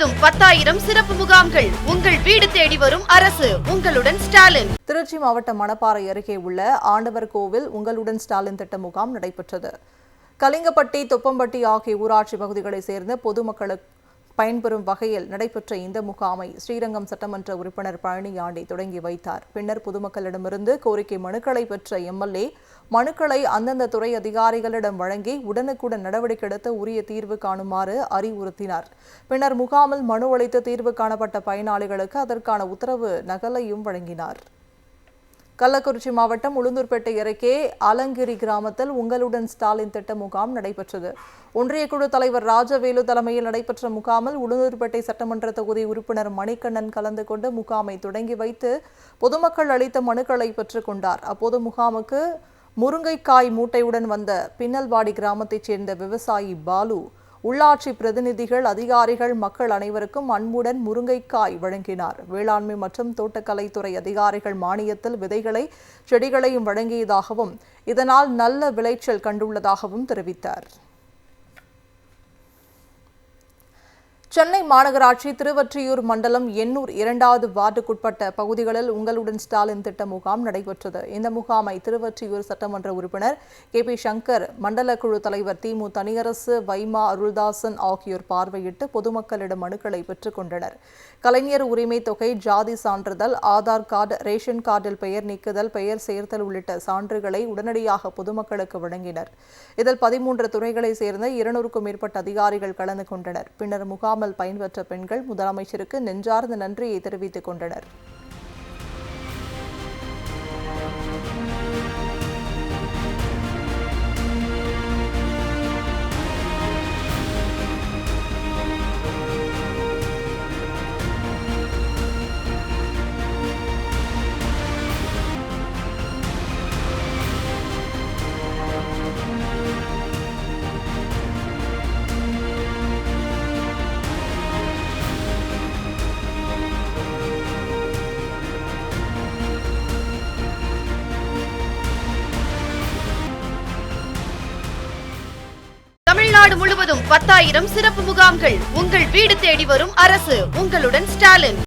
முழுவதும் பத்தாயிரம் சிறப்பு முகாம்கள் உங்கள் வீடு தேடி வரும் அரசு. உங்களுடன் ஸ்டாலின். திருச்சி மாவட்டம் மணப்பாறை அருகே உள்ள ஆண்டவர் கோவில் உங்களுடன் ஸ்டாலின் திட்ட முகாம் நடைபெற்றது. கலிங்கப்பட்டி தொப்பம்பட்டி ஆகிய ஊராட்சி பகுதிகளைச் சேர்ந்த பொதுமக்களுக்கு பயன்பெறும் வகையில் நடைபெற்ற இந்த முகாமை ஸ்ரீரங்கம் சட்டமன்ற உறுப்பினர் பழனியாண்டி தொடங்கி வைத்தார். பின்னர் பொதுமக்களிடமிருந்து கோரிக்கை மனுக்களை பெற்ற எம்எல்ஏ மனுக்களை அந்தந்த துறை அதிகாரிகளிடம் வழங்கி உடனுக்குடன் நடவடிக்கை எடுத்து உரிய தீர்வு காணுமாறு அறிவுறுத்தினார். பின்னர் முகாமில் மனு அளித்து தீர்வு காணப்பட்ட பயனாளிகளுக்கு அதற்கான உத்தரவு நகலையும் வழங்கினார். கள்ளக்குறிச்சி மாவட்டம் உளுந்தூர்பேட்டை அருகே அலங்கிரி கிராமத்தில் உங்களுடன் ஸ்டாலின் திட்ட முகாம் நடைபெற்றது. ஒன்றிய குழு தலைவர் ராஜவேலு தலைமையில் நடைபெற்ற முகாமில் உளுந்தூர்பேட்டை சட்டமன்ற தொகுதி உறுப்பினர் மணிகண்ணன் கலந்து கொண்டு முகாமை தொடங்கி வைத்து பொதுமக்கள் அளித்த மனுக்களை பெற்றுக் கொண்டார். அப்போது முகாமுக்கு முருங்கைக்காய் மூட்டையுடன் வந்த பின்னல்வாடி கிராமத்தைச் சேர்ந்த விவசாயி பாலு உள்ளாட்சி பிரதிநிதிகள் அதிகாரிகள் மக்கள் அனைவருக்கும் அன்புடன் முருங்கைக்காய் வழங்கினார். வேளாண்மை மற்றும் தோட்டக்கலைத்துறை அதிகாரிகள் மானியத்தில் விதைகளை செடிகளையும் வழங்கியதாகவும் இதனால் நல்ல விளைச்சல் கண்டுள்ளதாகவும் தெரிவித்தார். சென்னை மாநகராட்சி திருவற்றியூர் மண்டலம் எண்ணூர் இரண்டாவது வார்டுக்குட்பட்ட பகுதிகளில் உங்களுடன் ஸ்டாலின் திட்ட முகாம் நடைபெற்றது. இந்த முகாமை திருவற்றியூர் சட்டமன்ற உறுப்பினர் கே பி சங்கர் மண்டல குழு தலைவர் திமு தனியரசு வைமா அருள்தாசன் ஆகியோர் பார்வையிட்டு பொதுமக்களிடம் மனுக்களை பெற்றுக் கொண்டனர். கலைஞர் உரிமை தொகை ஜாதி சான்றிதழ் ஆதார் கார்டு ரேஷன் கார்டில் பெயர் நீக்குதல் பெயர் சேர்த்தல் உள்ளிட்ட சான்றுகளை உடனடியாக பொதுமக்களுக்கு வழங்கினர். இதில் பதிமூன்று துறைகளைச் சேர்ந்த இருநூறுக்கும் மேற்பட்ட அதிகாரிகள் கலந்து கொண்டனர். பின்னர் முகாம் இல்லாமல் பயன்பெற்ற பெண்கள் முதலமைச்சருக்கு நெஞ்சார்ந்த நன்றியை தெரிவித்துக் கொண்டனர். தமிழ்நாடு முழுவதும் பத்தாயிரம் சிறப்பு முகாம்கள் உங்கள் வீடு தேடி வரும் அரசு. உங்களுடன் ஸ்டாலின்.